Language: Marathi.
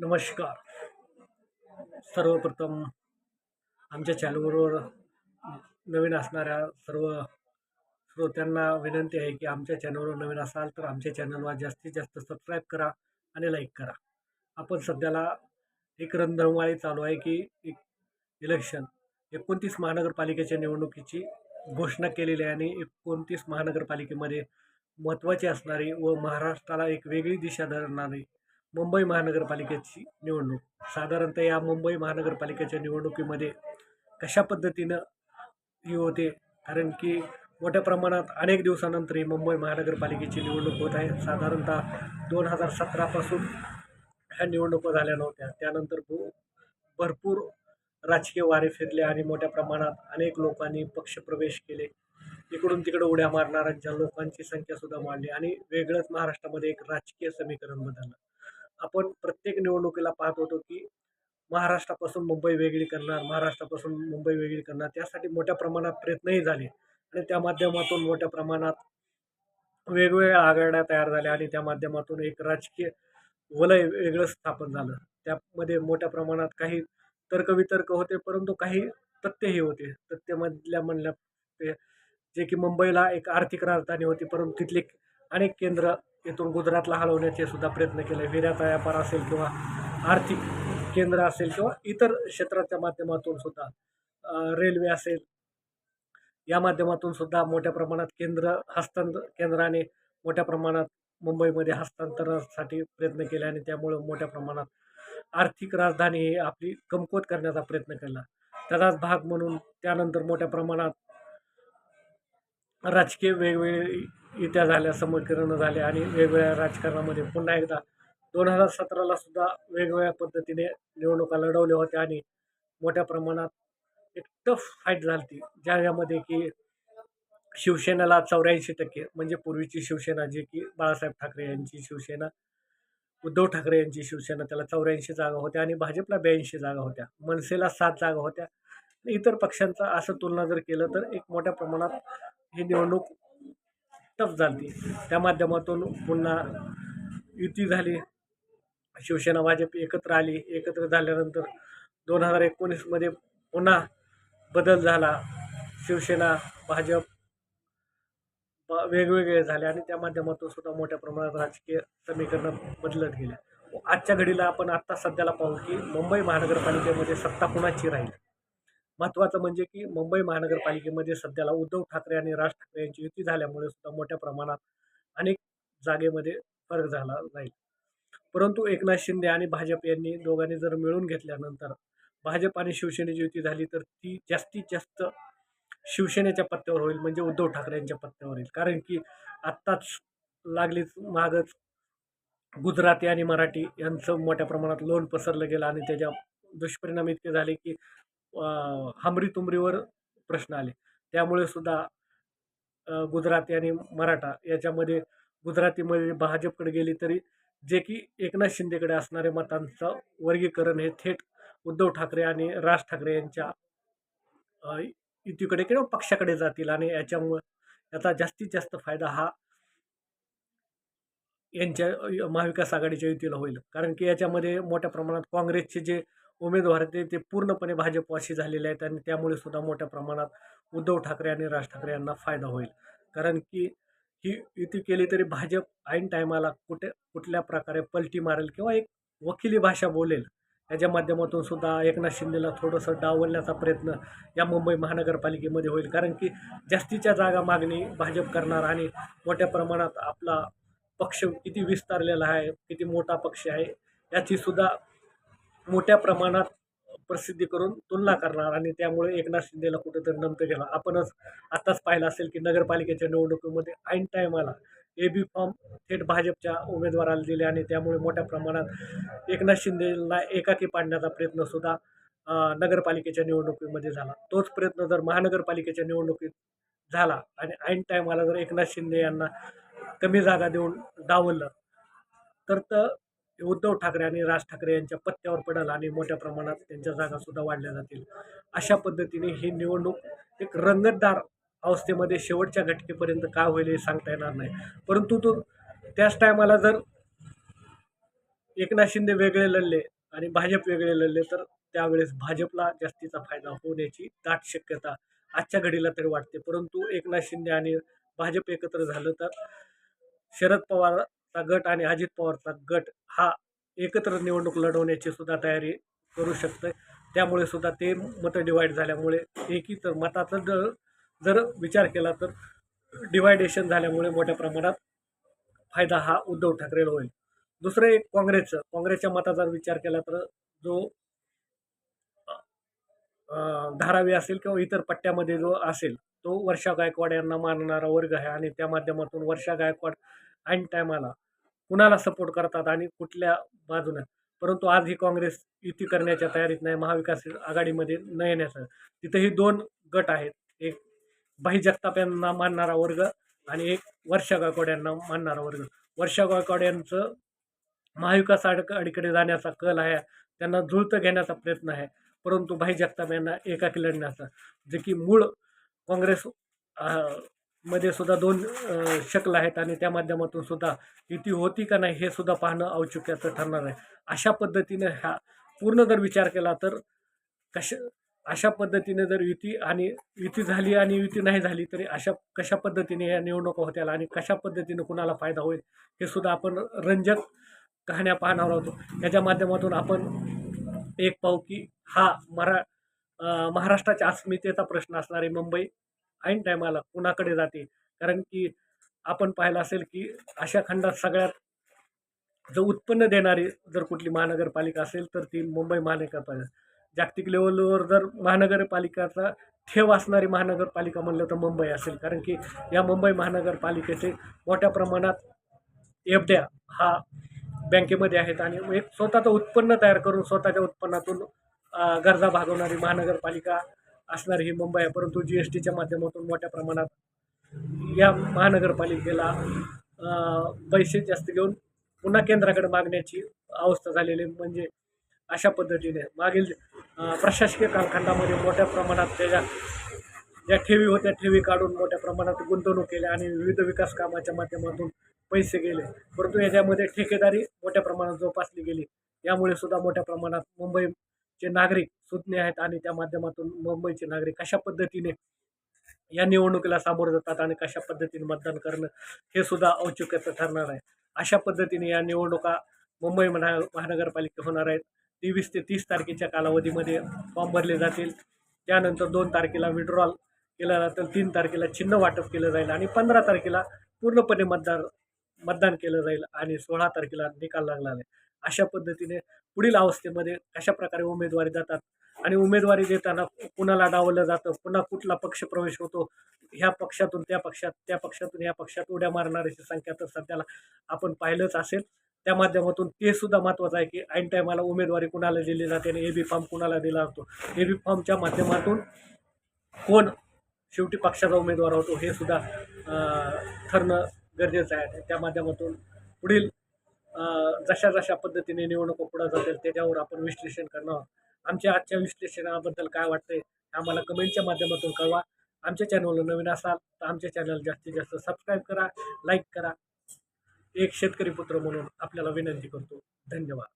नमस्कार. सर्वप्रथम आमच्या चॅनलवर नवीन असणाऱ्या सर्व श्रोत्यांना विनंती आहे की आमच्या चॅनलवर नवीन असाल तर आमच्या चॅनलवर जास्तीत जास्त सबस्क्राईब करा आणि लाईक करा. आपण सध्याला एक रणधुमाळी चालू आहे की एक इलेक्शन एकोणतीस महानगरपालिकेच्या निवडणुकीची घोषणा केलेली आहे आणि एकोणतीस महानगरपालिकेमध्ये महत्त्वाची असणारी व महाराष्ट्राला एक वेगळी दिशा धरणारी मुंबई महानगरपालिकेची निवडणूक. साधारणतः या मुंबई महानगरपालिकेच्या निवडणुकीमध्ये कशा पद्धतीनं ही होते? कारण की मोठ्या प्रमाणात अनेक दिवसानंतर ही मुंबई महानगरपालिकेची निवडणूक होत आहे. साधारणतः दोन हजार सतरापासून ह्या निवडणुका झाल्या नव्हत्या. त्यानंतर भू भरपूर राजकीय वारे फिरले आणि मोठ्या प्रमाणात अनेक लोकांनी पक्षप्रवेश केले. इकडून तिकडे उड्या मारणाऱ्यांच्या लोकांची संख्यासुद्धा वाढली आणि वेगळंच महाराष्ट्रामध्ये एक राजकीय समीकरण बदललं. आपण प्रत्येक निवडणुकीला पाहत होतो की महाराष्ट्रापासून मुंबई वेगळी करणार महाराष्ट्रापासून मुंबई वेगळी करणार. त्यासाठी मोठ्या प्रमाणात प्रयत्नही झाले आणि त्या माध्यमातून मोठ्या प्रमाणात वेगवेगळ्या आघाड्या तयार झाल्या आणि त्या माध्यमातून एक राजकीय वलय वेगळं स्थापन झालं. त्यामध्ये मोठ्या प्रमाणात काही तर्कवितर्क होते परंतु काही तथ्यही होते. तथ्यमधल्या म्हणल्या जे की मुंबईला एक आर्थिक राजधानी होती परंतु तिथले अनेक केंद्र इथून गुजरातला हलवण्याचे सुद्धा प्रयत्न केले. विर्याचा व्यापार असेल किंवा आर्थिक केंद्र असेल किंवा इतर क्षेत्राच्या माध्यमातून सुद्धा रेल्वे असेल या माध्यमातून सुद्धा मोठ्या प्रमाणात केंद्र हस्तांतर केंद्राने मोठ्या प्रमाणात मुंबईमध्ये हस्तांतरणासाठी प्रयत्न केले आणि त्यामुळं मोठ्या प्रमाणात आर्थिक राजधानी ही आपली कमकुवत करण्याचा प्रयत्न केला. त्याचाच भाग म्हणून त्यानंतर मोठ्या प्रमाणात राजकीय वेगवेगळे युत्या झाल्या समीकरणं झाले आणि वेगवेगळ्या राजकारणामध्ये पुन्हा एकदा दोन हजार सतराला सुद्धा वेगवेगळ्या पद्धतीने निवडणुका लढवल्या होत्या आणि मोठ्या प्रमाणात एक टफ फाईट झाली ती ज्या यामध्ये की शिवसेनेला चौऱ्याऐंशी टक्के म्हणजे पूर्वीची शिवसेना जी की बाळासाहेब ठाकरे यांची शिवसेना उद्धव ठाकरे यांची शिवसेना त्याला चौऱ्याऐंशी जागा होत्या आणि भाजपला ब्याऐंशी जागा होत्या मनसेला सात जागा होत्या इतर पक्षांचा असं तुलना जर केलं तर एक मोठ्या प्रमाणात ही निवडणूक टफ झाली त्या माध्यमातून पुन्हा युती झाली. शिवसेना भाजप एकत्र आली. एकत्र झाल्यानंतर दोन हजार एकोणीसमध्ये पुन्हा बदल झाला. शिवसेना भाजप वेगवेगळे झाले आणि त्या माध्यमातून सुद्धा मोठ्या प्रमाणात राजकीय समीकरणं बदलत गेल्या. आजच्या घडीला आपण आत्ता सध्याला पाहू की मुंबई महानगरपालिकेमध्ये सत्ता कुणाची राहील? महत्त्वाचं म्हणजे की मुंबई महानगरपालिकेमध्ये सध्याला उद्धव ठाकरे आणि राज ठाकरे यांची युती झाल्यामुळे सुद्धा मोठ्या प्रमाणात अनेक जागेमध्ये फरक झाला जाईल परंतु एकनाथ शिंदे आणि भाजप यांनी दोघांनी जर मिळून घेतल्यानंतर भाजप आणि शिवसेनेची युती झाली तर ती जास्तीत जास्त शिवसेनेच्या पत्त्यावर होईल म्हणजे उद्धव ठाकरे यांच्या पत्त्यावर होईल. कारण की आत्ताच लागलीच मागच गुजराती आणि मराठी यांचं मोठ्या प्रमाणात लोन पसरलं गेलं आणि त्याच्या दुष्परिणाम इतके झाले की हमरी तुमरीवर प्रश्न आले. त्यामुळे सुद्धा गुजराती आणि मराठा याच्यामध्ये गुजरातीमध्ये भाजपकडे गेली तरी जे की एकनाथ शिंदेकडे असणारे मतांचं वर्गीकरण हे थेट उद्धव ठाकरे आणि राज ठाकरे यांच्या युतीकडे किंवा पक्षाकडे जातील आणि याच्यामुळं याचा जास्तीत जास्त फायदा हा यांच्या महाविकास आघाडीच्या युतीला होईल. कारण की याच्यामध्ये मोठ्या प्रमाणात काँग्रेसचे जे उमेदवार ते- ते पूर्णपणे भाजपवाशी झालेले आहेत आणि त्यामुळे सुद्धा मोठ्या प्रमाणात उद्धव ठाकरे आणि राज ठाकरे यांना फायदा होईल. कारण की ही युती केली तरी भाजप ऐन टायमाला कुठे कुठल्या प्रकारे पलटी मारेल किंवा एक वकिली भाषा बोलेल याच्या माध्यमातून सुद्धा एकनाथ शिंदेला थोडंसं डावलण्याचा प्रयत्न या मुंबई महानगरपालिकेमध्ये होईल. कारण की जास्तीच्या जागा मागणी भाजप करणार आणि मोठ्या प्रमाणात आपला पक्ष किती विस्तारलेला आहे किती मोठा पक्ष आहे याची सुद्धा मोठ्या प्रमाणात प्रसिद्धी करून तुलना करणार आणि त्यामुळे एकनाथ शिंदेला कुठेतरी नमतं गेला आपणच आत्ताच पाहिलं असेल की नगरपालिकेच्या निवडणुकीमध्ये ऐन टायमाला ए बी फॉर्म थेट भाजपच्या उमेदवाराला दिले आणि त्यामुळे मोठ्या प्रमाणात एकनाथ शिंदेला एकाकी पाडण्याचा प्रयत्न सुद्धा नगरपालिकेच्या निवडणुकीमध्ये झाला. तोच प्रयत्न जर महानगरपालिकेच्या निवडणुकीत झाला आणि ऐन टायमाला जर एकनाथ शिंदे यांना कमी जागा देऊन डावललं तर तर उद्धव ठाकरे आणि राज ठाकरे यांच्या पत्त्यावर पडेल आणि मोठ्या प्रमाणात त्यांच्या जागा सुद्धा वाढल्या जातील. अशा पद्धतीने ही निवडणूक एक रंगतदार अवस्थेमध्ये शेवटच्या घटकेपर्यंत काय होईल हे सांगता येणार नाही. परंतु तो त्याच टायमाला जर एकनाथ शिंदे वेगळे लढले आणि भाजप वेगळे लढले तर त्यावेळेस भाजपला जास्तीचा फायदा होण्याची दाट शक्यता आजच्या घडीला तरी वाटते. परंतु एकनाथ शिंदे आणि भाजप एकत्र झालं तर शरद पवार पवारचा गट आणि अजित पवारचा गट हा एकत्र निवडणूक लढवण्याची सुद्धा तयारी करू शकतं त्यामुळे सुद्धा ते मतं डिवाईड झाल्यामुळे एकी तर मताचा जर जर विचार केला तर डिवायडेशन झाल्यामुळे मोठ्या प्रमाणात फायदा हा उद्धव ठाकरेला होईल. दुसरं एक काँग्रेसचं काँग्रेसच्या मताचा विचार केला तर जो धारावी असेल किंवा इतर पट्ट्यामध्ये जो असेल तो वर्षा गायकवाड यांना मानणारा वर्ग आहे आणि त्या माध्यमातून वर्षा गायकवाड ऐन टायमाला कुणाला सपोर्ट करतात आणि कुठल्या बाजूनं? परंतु आज ही काँग्रेस युती करण्याच्या तयारीत नाही महाविकास आघाडीमध्ये न येण्याचं. तिथेही दोन गट आहेत. एक भाई जगताप यांना मानणारा वर्ग आणि एक वर्षा गायकवाड यांना मानणारा वर्ग. वर्षा गायकवाड यांचं महाविकास आघाडीकडे जाण्याचा कल आहे. त्यांना जुळतं घेण्याचा प्रयत्न आहे. परंतु भाई जगताप यांना एकाकी लढण्याचा. जे की मूळ काँग्रेस मध्ये सुद्धा दोन शकल आहेत आणि त्या माध्यमातून सुद्धा युती होती का नाही हे सुद्धा पाहणं औचुक्याचं ठरणार आहे. अशा पद्धतीने ह्या पूर्ण जर विचार केला तर कशा अशा पद्धतीने जर युती आणि युती झाली आणि युती नाही झाली तरी अशा कशा पद्धतीने या निवडणुका होत्याल आणि कशा पद्धतीने कुणाला फायदा होईल हे सुद्धा आपण रंजक कहाण्या पाहणार आहोत. याच्या माध्यमातून आपण एक पाहू की हा मरा महाराष्ट्राच्या अस्मितेचा प्रश्न असणारी मुंबई ऐन टायमाला कुणाकडे जाते? कारण की आपण पाहिलं असेल की अशा खंडात सगळ्यात जो उत्पन्न देणारी जर कुठली महानगरपालिका असेल तर ती मुंबई महानगरपालिका. जागतिक लेवलवर जर महानगरपालिकाचा ठेव असणारी महानगरपालिका म्हणलं तर मुंबई असेल. कारण की या मुंबई महानगरपालिकेचे मोठ्या प्रमाणात एफड्या हा बँकेमध्ये आहेत आणि एक स्वतःचं उत्पन्न तयार करून स्वतःच्या उत्पन्नातून गरजा भागवणारी महानगरपालिका असणारी ही मुंबई आहे. परंतु जी एस टीच्या माध्यमातून मोठ्या प्रमाणात या महानगरपालिकेला पैसे जास्त घेऊन पुन्हा केंद्राकडे मागण्याची अवस्था झालेली आहे. म्हणजे अशा पद्धतीने मागील प्रशासकीय कालखंडामध्ये मोठ्या प्रमाणात त्याच्या ज्या ठेवी होत्या ठेवी काढून मोठ्या प्रमाणात गुंतवणूक केल्या आणि विविध विकास कामाच्या माध्यमातून पैसे गेले. परंतु याच्यामध्ये ठेकेदारी मोठ्या प्रमाणात जोपासली गेली. यामुळे सुद्धा मोठ्या प्रमाणात मुंबई चे नागरिक सुज्ञ आहेत आणि त्या माध्यमातून मुंबईचे नागरिक कशा पद्धतीने या निवडणुकीला सामोरं जातात आणि कशा पद्धतीने मतदान करणं हे सुद्धा औचित्याचं ठरणार आहे. अशा पद्धतीने या निवडणुका मुंबई महा महानगरपालिका होणार आहेत. तेवीस ते तीस तारखेच्या कालावधीमध्ये फॉर्म भरले जातील. त्यानंतर दोन तारखेला विड्रॉल केला जातं तीन तारखेला चिन्ह वाटप केलं जाईल आणि पंधरा तारखेला पूर्णपणे मतदार मतदान केलं जाईल आणि सोळा तारखेला निकाल लागला आहे. अशा पद्धतीने पुढील अवस्थेमध्ये कशा प्रकारे उमेदवारी जातात आणि उमेदवारी देताना कुणाला डावलं जातं पुन्हा कुठला पक्ष प्रवेश होतो ह्या पक्षातून त्या पक्षात त्या पक्षातून ह्या पक्षात उड्या मारणाऱ्याची संख्या तर सध्याला आपण पाहिलंच असेल. त्या माध्यमातून ते सुद्धा महत्त्वाचं आहे की ऐन टायमाला उमेदवारी कुणाला दिली जाते आणि ए बी फॉर्म कुणाला दिला जातो. ए बी फॉर्मच्या माध्यमातून कोण शेवटी पक्षाचा उमेदवार होतो हे सुद्धा ठरणं गरजेचं आहे. त्या माध्यमातून पुढील जशा जशा पद्धतीने निवडणुका पुढे जातील त्याच्यावर आपण विश्लेषण करणार आहोत. आमच्या आजच्या विश्लेषणाबद्दल काय वाटतंय आम्हाला कमेंटच्या माध्यमातून कळवा. आमच्या चॅनलवर नवीन असाल तर आमच्या चॅनल जास्तीत जास्त सबस्क्राईब करा लाईक करा. एक शेतकरी पुत्र म्हणून आपल्याला विनंती करतो. धन्यवाद.